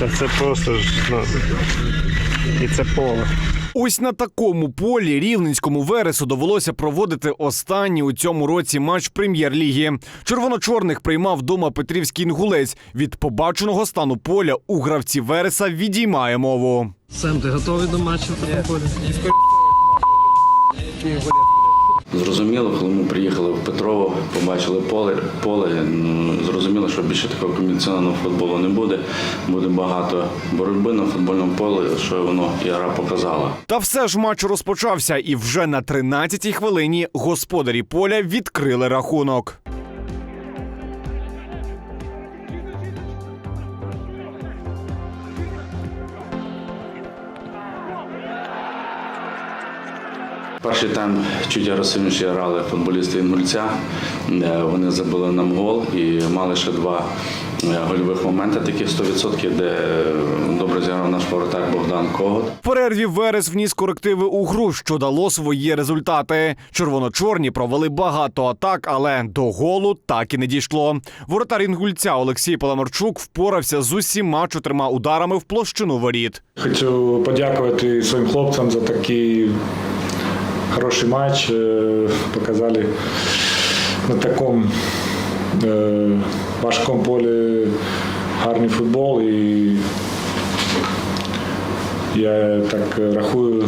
Та це просто ж, ну, і це поле. Ось на такому полі рівненському вересу довелося проводити останній у цьому році матч прем'єр-ліги. Червоно-чорних приймав вдома Петрівський інгулець. Від побаченого стану поля у гравці вереса відіймає мову. Сем, ти готовий до матчу в такому полі? Зрозуміло, коли ми приїхали в Петрово, побачили поле, поле ну, що більше такого комбінаційного футболу не буде. Буде багато боротьби на футбольному полі, що воно і гра показала. Та все ж матч розпочався, і вже на 13-й хвилині господарі поля відкрили рахунок. Перший тайм чуть агресивніше грали футболісти Інгульця. Е, Вони забили нам гол і мали ще два е, гольових моменти, такі 100%, де е, добре зіграв наш воротар Богдан Когот. В перерві Верес вніс корективи у гру, що дало свої результати. Червоно-чорні провели багато атак, але до голу так і не дійшло. Воротар інгульця Олексій Паламарчук впорався з усіма чотирма ударами в площину воріт. Хочу подякувати своїм хлопцям за такий хороший матч. Е, Показали на такому важком важкому полі гарний футбол. І я так рахую,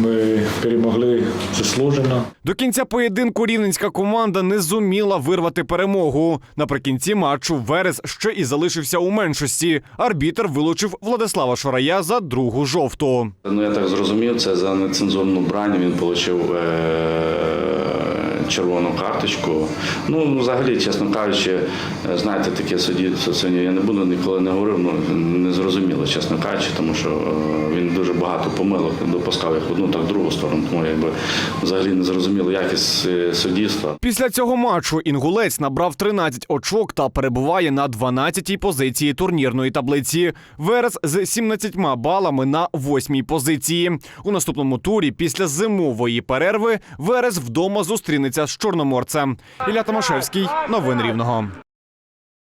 ми перемогли заслужено. До кінця поєдинку рівненська команда не зуміла вирвати перемогу. Наприкінці матчу Верес ще і залишився у меншості. Арбітр вилучив Владислава Шарая за другу жовту. Ну я так зрозумів, це за нецензурну брань він отримав е- червону карточку. Ну, взагалі, чесно кажучи, е, знаєте, таке судді я не буду ніколи не говорив, ну зрозуміло, чесно кажучи, тому що е, він дуже багато помилок допускав як в одну, так в другу сторону. Тому якби взагалі не зрозуміло якість е, суддівства. Після цього матчу інгулець набрав 13 очок та перебуває на 12-й позиції турнірної таблиці. Верес з 17 балами на 8-й позиції. У наступному турі після зимової перерви Верес вдома зустрінеться з чорноморцем. Ілля Томашевський, новини рівного.